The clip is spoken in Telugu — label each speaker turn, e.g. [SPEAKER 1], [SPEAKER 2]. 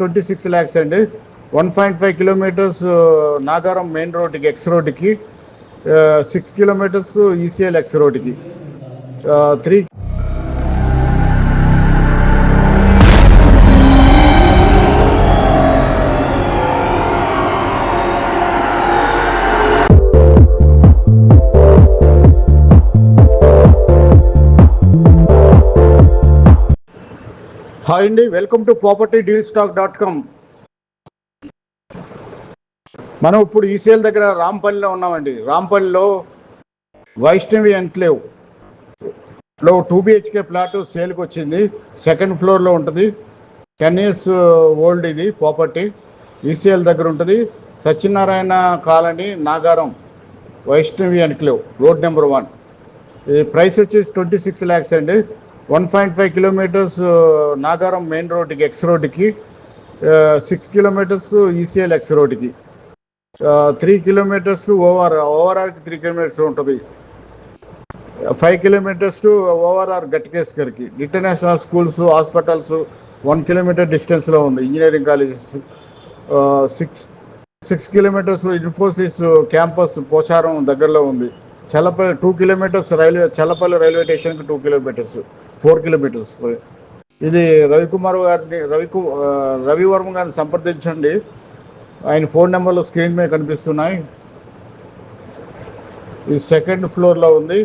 [SPEAKER 1] ట్వంటీ సిక్స్ ల్యాక్స్ అండి. One point five kilometres Nagaram main రోడ్కి ఎక్స్ రోడ్కి సిక్స్ కిలోమీటర్స్కు ఈసీఎల్ ఎక్స్ రోడ్కి త్రీ హాయ్ అండి welcome to property deal stock dot com. మనం ఇప్పుడు ఈసీఎల్ దగ్గర రాంపల్లిలో ఉన్నామండి. రాంపల్లిలో వైష్ణవి ఎన్క్లేవ్లో టూ బిహెచ్కే ప్లాట్ సేల్కి వచ్చింది. సెకండ్ ఫ్లోర్లో ఉంటుంది. టెన్ ఇయర్స్ ఓల్డ్ ఇది ప్రాపర్టీ. ఈసీఎల్ దగ్గర ఉంటుంది. Satyanarayana colony Nagaram Vaishnavi enclave road number one. ఇది ప్రైస్ వచ్చేసి ట్వంటీ సిక్స్ ల్యాక్స్ అండి. One point five kilometres Nagaram main రోడ్డుకి ఎక్స్ రోడ్డుకి సిక్స్ కిలోమీటర్స్కు ఈసీఎల్ ఎక్స్ రోడ్డుకి త్రీ కిలోమీటర్స్ టు ఓవర్ ఓవరాల్కి త్రీ కిలోమీటర్స్ ఉంటుంది. Five kilometres to overall గట్కేశ్కర్కి international schools hospitals one kilometre డిస్టెన్స్లో ఉంది engineering colleges six six kilometres Infosys campus Pocharam దగ్గరలో ఉంది. Challapalli two kilometres railway Challapalli railway స్టేషన్కి టూ కిలోమీటర్స్ ఫోర్ కిలోమీటర్స్. ఇది రవికుమార్ గారిని రవికు రవివర్మ గారిని సంప్రదించండి. ఆయన ఫోన్ నెంబర్లు స్క్రీన్ మీద కనిపిస్తున్నాయి. ఇది సెకండ్ ఫ్లోర్లో ఉంది.